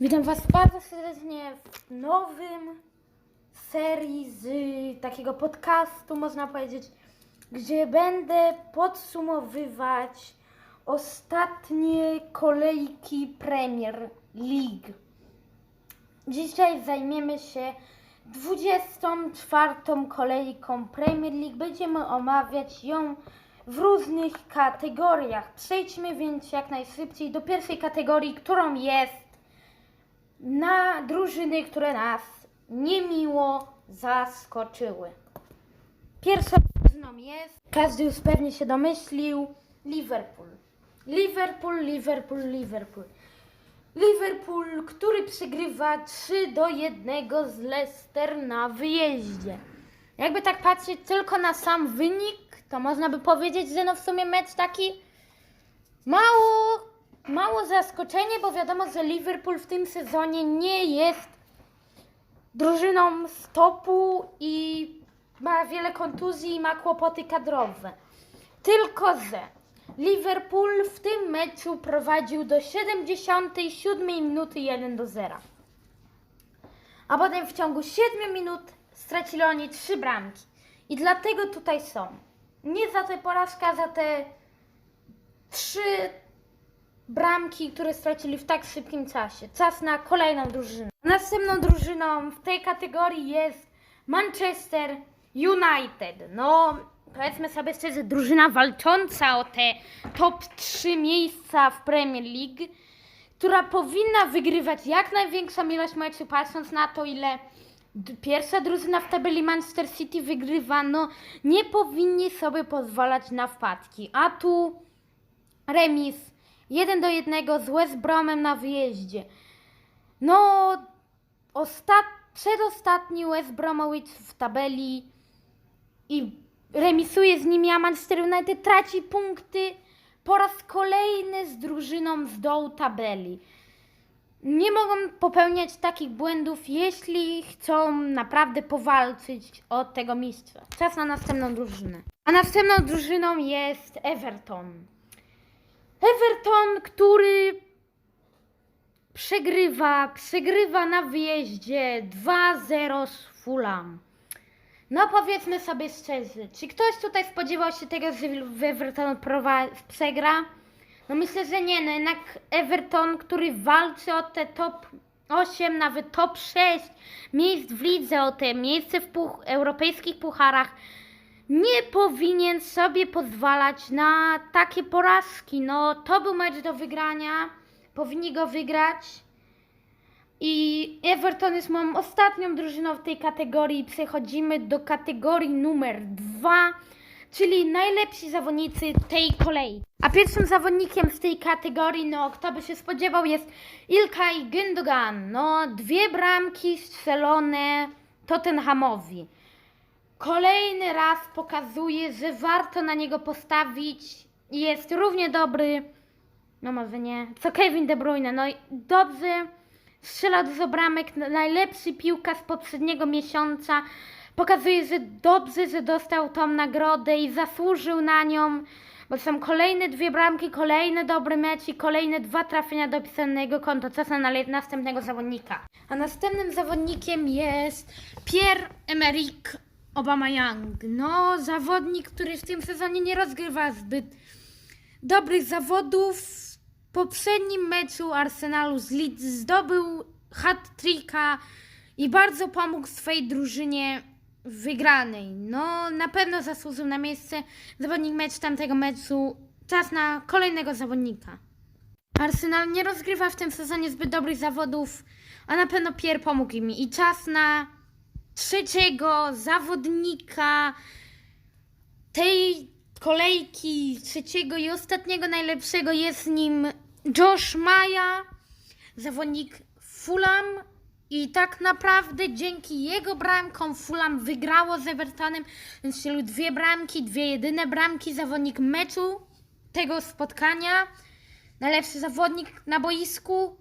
Witam Was bardzo serdecznie w nowym serii z takiego podcastu, można powiedzieć, gdzie będę podsumowywać ostatnie kolejki Premier League. Dzisiaj zajmiemy się 24 kolejką Premier League. Będziemy omawiać ją w różnych kategoriach. Przejdźmy więc jak najszybciej do pierwszej kategorii, którą jest na drużyny, które nas niemiło zaskoczyły. Pierwszą drużyną jest, każdy już pewnie się domyślił, Liverpool. Liverpool, Liverpool, Liverpool. Liverpool, który przegrywa 3 do 1 z Leicester na wyjeździe. Jakby tak patrzeć tylko na sam wynik, to można by powiedzieć, że no w sumie mecz taki mało, mało zaskoczenie, bo wiadomo, że Liverpool w tym sezonie nie jest drużyną z topu i ma wiele kontuzji i ma kłopoty kadrowe. Tylko, że Liverpool w tym meczu prowadził do 77 minuty 1 do 0. A potem w ciągu 7 minut stracili oni 3 bramki. I dlatego tutaj są. Nie za tę porażkę, za te 3 bramki, które stracili w tak szybkim czasie. Czas na kolejną drużynę. Następną drużyną w tej kategorii jest Manchester United. No, powiedzmy sobie szczerze, drużyna walcząca o te top 3 miejsca w Premier League, która powinna wygrywać jak największą ilość meczów, patrząc na to, ile pierwsza drużyna w tabeli Manchester City wygrywa, no nie powinni sobie pozwalać na wpadki. A tu remis 1 do 1 z West Bromem na wyjeździe. No, ostat... przedostatni West Bromwich w tabeli i remisuje z nimi, a Manchester United traci punkty po raz kolejny z drużyną z dołu tabeli. Nie mogą popełniać takich błędów, jeśli chcą naprawdę powalczyć o tego mistrza. Czas na następną drużynę. A następną drużyną jest Everton. Everton, który przegrywa, przegrywa na wyjeździe 2-0 z Fulham. No powiedzmy sobie szczerze, czy ktoś tutaj spodziewał się tego, że Everton przegra? No myślę, że nie, no jednak Everton, który walczy o te top 8, nawet top 6 miejsc w lidze, o te miejsce w puch- europejskich pucharach, nie powinien sobie pozwalać na takie porażki. No to był mecz do wygrania, powinni go wygrać. I Everton jest moją ostatnią drużyną w tej kategorii. Przechodzimy do kategorii numer dwa, czyli najlepsi zawodnicy tej kolei. A pierwszym zawodnikiem w tej kategorii, no kto by się spodziewał, jest Ilkay Gündogan. No dwie bramki strzelone Tottenhamowi. Kolejny raz pokazuje, że warto na niego postawić. Jest równie dobry, no może nie, co Kevin De Bruyne. No i dobrze strzela dużo bramek, najlepszy piłka z poprzedniego miesiąca. Pokazuje, że dobrze, że dostał tą nagrodę i zasłużył na nią, bo są kolejne dwie bramki, kolejny dobry mecz i kolejne dwa trafienia do pisanego konta. Czas na następnego zawodnika. A następnym zawodnikiem jest Pierre-Emerick Aubameyang. No, zawodnik, który w tym sezonie nie rozgrywa zbyt dobrych zawodów. W poprzednim meczu Arsenalu z Leeds zdobył hat-tricka i bardzo pomógł swojej drużynie wygranej. No, na pewno zasłużył na miejsce zawodnik mecz tamtego meczu. Czas na kolejnego zawodnika. Arsenal nie rozgrywa w tym sezonie zbyt dobrych zawodów, a na pewno Pierre pomógł im. I czas na trzeciego zawodnika tej kolejki, trzeciego i ostatniego najlepszego jest nim Josh Maja, zawodnik Fulham. I tak naprawdę dzięki jego bramkom Fulham wygrało z Evertonem. Więc strzelił dwie bramki, dwie jedyne bramki. Zawodnik meczu tego spotkania. Najlepszy zawodnik na boisku.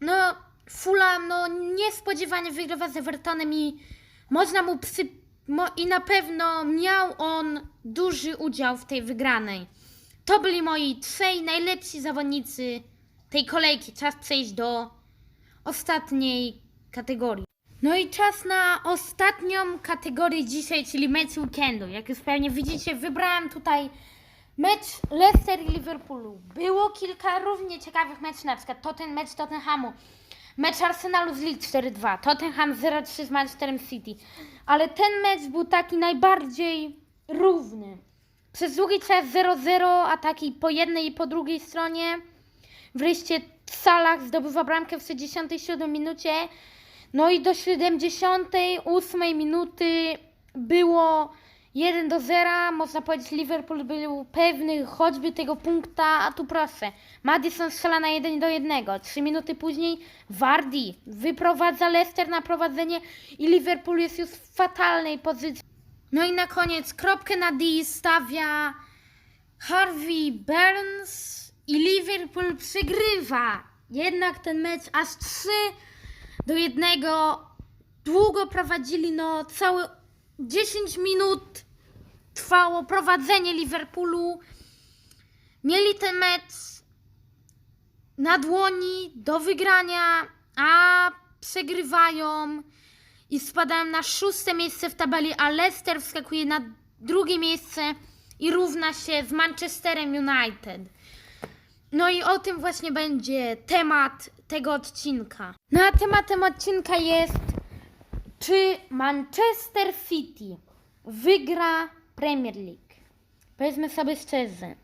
No, Fulham no, niespodziewanie wygrywa z Evertonem i można mu psy... Mo, I na pewno miał on duży udział w tej wygranej. To byli moi trzej najlepsi zawodnicy tej kolejki. Czas przejść do ostatniej kategorii. No i czas na ostatnią kategorię dzisiaj, czyli mecz weekendu. Jak już pewnie widzicie, wybrałam tutaj mecz Leicester i Liverpoolu. Było kilka równie ciekawych meczów, na przykład to ten mecz Tottenhamu, mecz Arsenalu z Lille 4-2, Tottenham 0-3 z Manchesterem City. Ale ten mecz był taki najbardziej równy. Przez długi czas 0-0, ataki po jednej i po drugiej stronie. Wreszcie Salah zdobywa bramkę w 67 minucie. No i do 78 minuty było 1 do 0. Można powiedzieć, Liverpool był pewny choćby tego punkta, a tu proszę. Madison strzela na 1 do 1. 3 minuty później Vardy wyprowadza Leicester na prowadzenie i Liverpool jest już w fatalnej pozycji. No i na koniec kropkę na D stawia Harvey Burns i Liverpool przegrywa. Jednak ten mecz aż 3 do 1. Długo prowadzili, no całe 10 minut trwało prowadzenie Liverpoolu. Mieli ten mecz na dłoni do wygrania, a przegrywają i spadają na szóste miejsce w tabeli, a Leicester wskakuje na drugie miejsce i równa się z Manchesterem United. No i o tym właśnie będzie temat tego odcinka. No a tematem odcinka jest, czy Manchester City wygra Premier League. Powiedzmy sobie szczerze.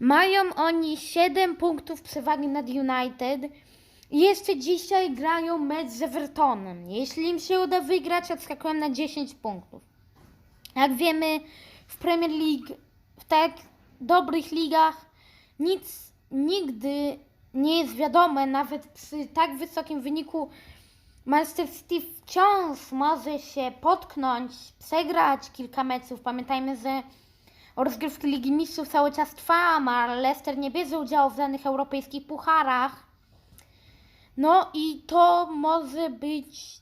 Mają oni 7 punktów przewagi nad United jeszcze dzisiaj grają mecz z Evertonem. Jeśli im się uda wygrać, odskakują na 10 punktów. Jak wiemy, w Premier League, w tak dobrych ligach, nic nigdy nie jest wiadome, nawet przy tak wysokim wyniku Manchester City wciąż może się potknąć, przegrać kilka meczów. Pamiętajmy, że rozgrywki Ligi Mistrzów cały czas trwają, a Leicester nie bierze udziału w żadnych europejskich pucharach. No i to może być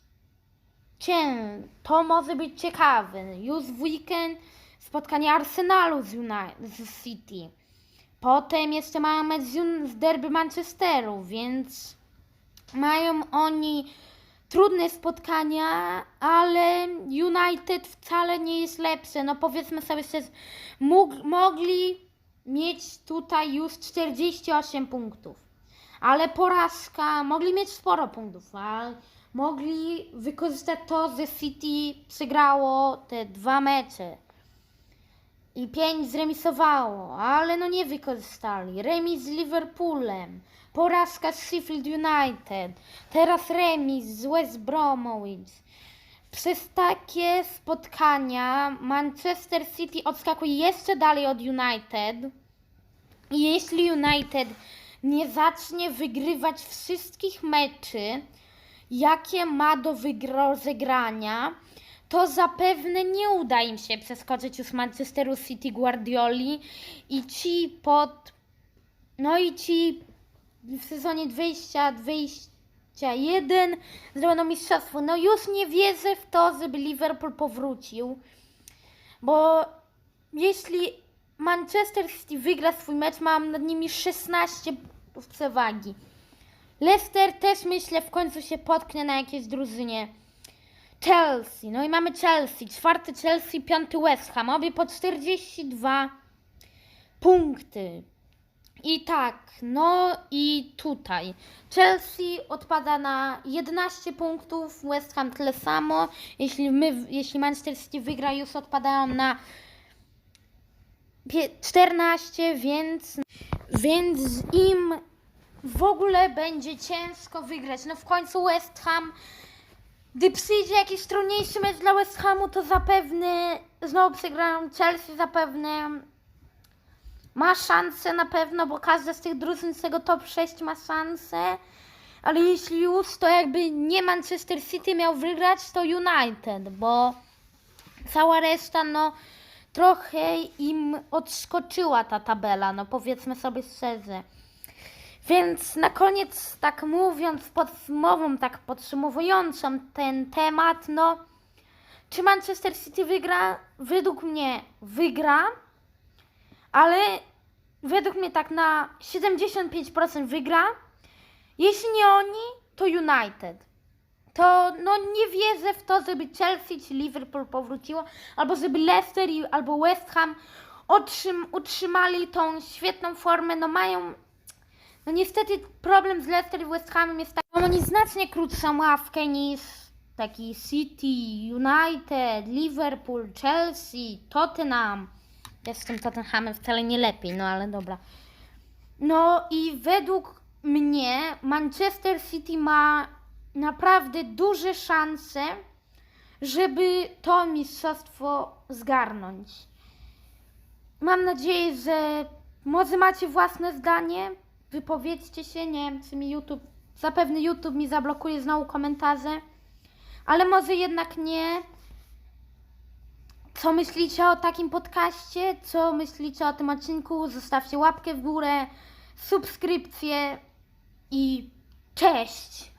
cię, to może być ciekawe. Już w weekend spotkanie Arsenalu z, United, z City. Potem jeszcze mają mecz z derby Manchesteru, więc mają oni trudne spotkania, ale United wcale nie jest lepsze. No powiedzmy sobie mógł, mogli mieć tutaj już 48 punktów. Ale porażka, mogli mieć sporo punktów, ale mogli wykorzystać to, że City przegrało te dwa mecze i pięć zremisowało, ale no nie wykorzystali. Remis z Liverpoolem, porażka z Sheffield United, teraz remis z West Bromwich. Przez takie spotkania Manchester City odskakuje jeszcze dalej od United. I jeśli United nie zacznie wygrywać wszystkich meczy, jakie ma do rozegrania, to zapewne nie uda im się przeskoczyć już Manchesteru City Guardioli i ci pod. No i ci w sezonie 20-21 zdobędą mistrzostwo. No już nie wierzę w to, żeby Liverpool powrócił, bo jeśli Manchester City wygra swój mecz, mam nad nimi 16 punktów przewagi. Leicester też myślę w końcu się potknie na jakiejś drużynie. Chelsea, no i mamy Chelsea, czwarty Chelsea, piąty West Ham, obie po 42 punkty. I tak, no i tutaj Chelsea odpada na 11 punktów, West Ham tyle samo. Jeśli my, jeśli Manchester City wygra, już odpadają na pie- 14, więc, więc im w ogóle będzie ciężko wygrać. No w końcu West Ham gdy przyjdzie jakiś trudniejszy mecz dla West Hamu, to zapewne znowu przegrają Chelsea, zapewne ma szansę na pewno, bo każda z tych drużyn z tego top 6 ma szansę. Ale jeśli już, to jakby nie Manchester City miał wygrać, to United, bo cała reszta, no trochę im odskoczyła ta tabela, no powiedzmy sobie szczerze. Więc na koniec, tak mówiąc, podsumową, tak podsumowującą ten temat, no, czy Manchester City wygra? Według mnie wygra, ale według mnie tak na 75% wygra. Jeśli nie oni, to United. To no nie wierzę w to, żeby Chelsea czy Liverpool powróciło, albo żeby Leicester albo West Ham otrzym, utrzymali tą świetną formę. No mają, no niestety problem z Leicester i West Hamem jest taki, że oni znacznie krótszą ławkę niż taki City, United, Liverpool, Chelsea, Tottenham. Ja z tym Tottenhamem wcale nie lepiej, no ale dobra. No i według mnie Manchester City ma naprawdę duże szanse, żeby to mistrzostwo zgarnąć. Mam nadzieję, że może macie własne zdanie. Wypowiedzcie się, nie wiem, czy mi YouTube, zapewne YouTube mi zablokuje znowu komentarze, ale może jednak nie. Co myślicie o takim podcaście? Co myślicie o tym odcinku? Zostawcie łapkę w górę, subskrypcję i cześć!